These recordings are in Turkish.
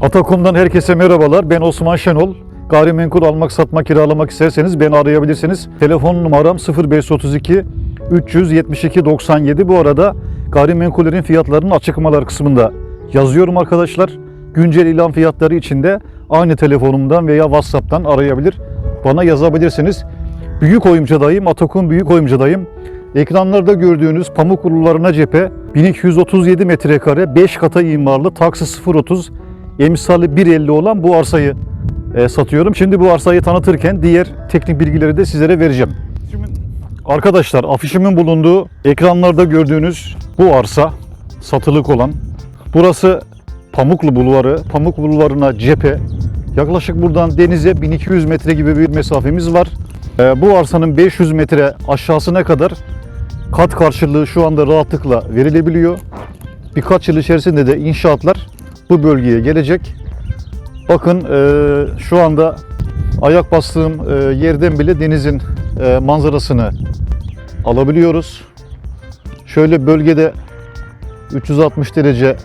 Atakom'dan herkese merhabalar. Ben Osman Şenol. Gayrimenkul almak, satmak, kiralamak isterseniz beni arayabilirsiniz. Telefon numaram 0532 372 97. Bu arada gayrimenkullerin fiyatlarının açıklamalar kısmında yazıyorum arkadaşlar. Güncel ilan fiyatları için de aynı telefonumdan veya WhatsApp'tan arayabilir. Bana yazabilirsiniz. Büyük oyuncadayım, Atakum Büyük oyuncadayım. Ekranlarda gördüğünüz pamuk ulularına cephe 1237 metrekare 5 kata imarlı taksi 030 emsali 1.50 olan bu arsayı e, satıyorum. Şimdi bu arsayı tanıtırken diğer teknik bilgileri de sizlere vereceğim. Arkadaşlar afişimin bulunduğu ekranlarda gördüğünüz bu arsa satılık olan burası Pamuklu Bulvarı. Pamuk Bulvarı'na cephe. Yaklaşık buradan denize 1200 metre gibi bir mesafemiz var. E, bu arsanın 500 metre aşağısına kadar kat karşılığı şu anda rahatlıkla verilebiliyor. Birkaç yıl içerisinde de inşaatlar bu bölgeye gelecek. Bakın e, şu anda ayak bastığım e, yerden bile denizin e, manzarasını alabiliyoruz. Şöyle bölgede 360 derece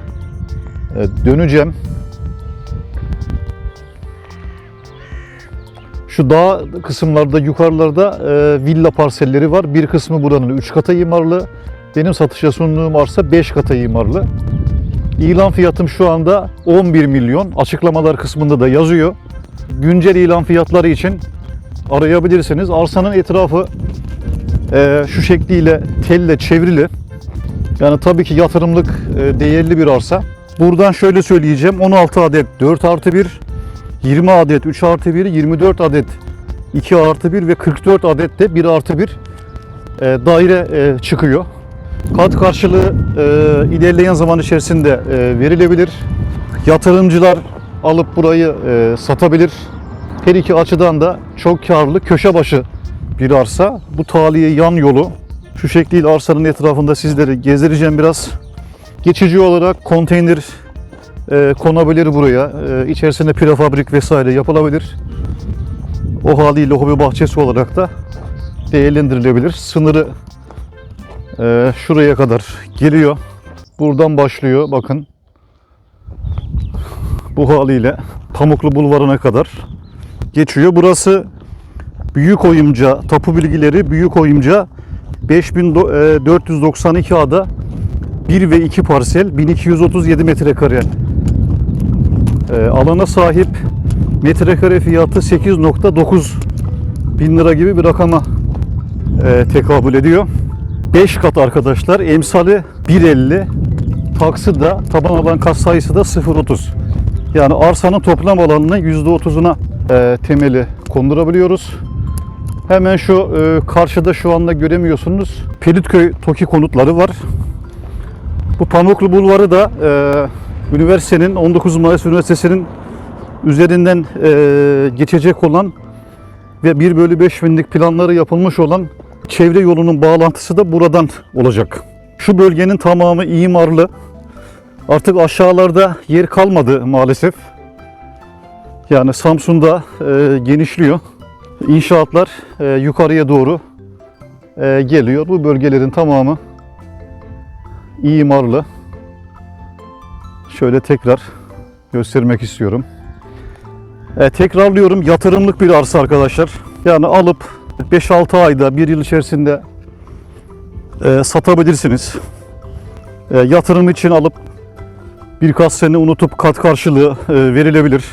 e, döneceğim. Şu dağ kısımlarda, yukarılarda e, villa parselleri var. Bir kısmı buranın 3 kata imarlı. Benim satışa sunduğum arsa 5 kata imarlı. İlan fiyatım şu anda 11 milyon. Açıklamalar kısmında da yazıyor. Güncel ilan fiyatları için arayabilirsiniz. Arsanın etrafı e, şu şekliyle telle çevrili. Yani tabii ki yatırımlık e, değerli bir arsa. Buradan şöyle söyleyeceğim. 16 adet 4 artı 1, 20 adet 3 artı 1, 24 adet 2 artı 1 ve 44 adet de 1 artı 1 e, daire e, çıkıyor. Kat karşılığı e, ilerleyen zaman içerisinde e, verilebilir. Yatırımcılar alıp burayı e, satabilir. Her iki açıdan da çok karlı köşe başı bir arsa. Bu taliye yan yolu. Şu şekliyle arsanın etrafında sizleri gezdireceğim biraz. Geçici olarak konteyner e, konabilir buraya. E, içerisinde prefabrik vesaire yapılabilir. O haliyle hobi bahçesi olarak da değerlendirilebilir. Sınırı e, şuraya kadar geliyor. Buradan başlıyor bakın. Bu haliyle Pamuklu Bulvarı'na kadar geçiyor. Burası Büyük Oyumca, tapu bilgileri Büyük Oyumca 5492 ada 1 ve 2 parsel 1237 metrekare e, alana sahip metrekare fiyatı 8.9 bin lira gibi bir rakama e, tekabül ediyor. 5 kat arkadaşlar. Emsali 1.50. Taksı da taban alan kat sayısı da 0.30. Yani arsanın toplam alanının %30'una e, temeli kondurabiliyoruz. Hemen şu e, karşıda şu anda göremiyorsunuz. Pelitköy TOKİ konutları var. Bu Pamuklu Bulvarı da e, üniversitenin 19 Mayıs Üniversitesi'nin üzerinden e, geçecek olan ve 1 bölü 5 binlik planları yapılmış olan çevre yolunun bağlantısı da buradan olacak. Şu bölgenin tamamı imarlı. Artık aşağılarda yer kalmadı maalesef. Yani Samsun'da e, genişliyor. İnşaatlar e, yukarıya doğru e, geliyor. Bu bölgelerin tamamı imarlı. Şöyle tekrar göstermek istiyorum. E, tekrarlıyorum yatırımlık bir arsa arkadaşlar. Yani alıp 5-6 ayda, 1 yıl içerisinde e, satabilirsiniz. E, yatırım için alıp birkaç sene unutup kat karşılığı e, verilebilir.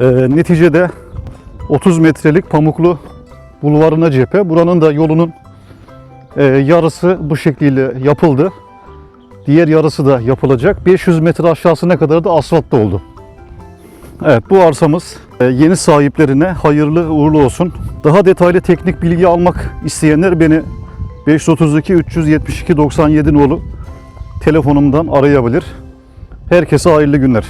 E, neticede 30 metrelik pamuklu bulvarına cephe. Buranın da yolunun e, yarısı bu şekliyle yapıldı. Diğer yarısı da yapılacak. 500 metre aşağısına kadar da asfaltta oldu. Evet bu arsamız yeni sahiplerine hayırlı uğurlu olsun. Daha detaylı teknik bilgi almak isteyenler beni 532 372 97 nolu telefonumdan arayabilir. Herkese hayırlı günler.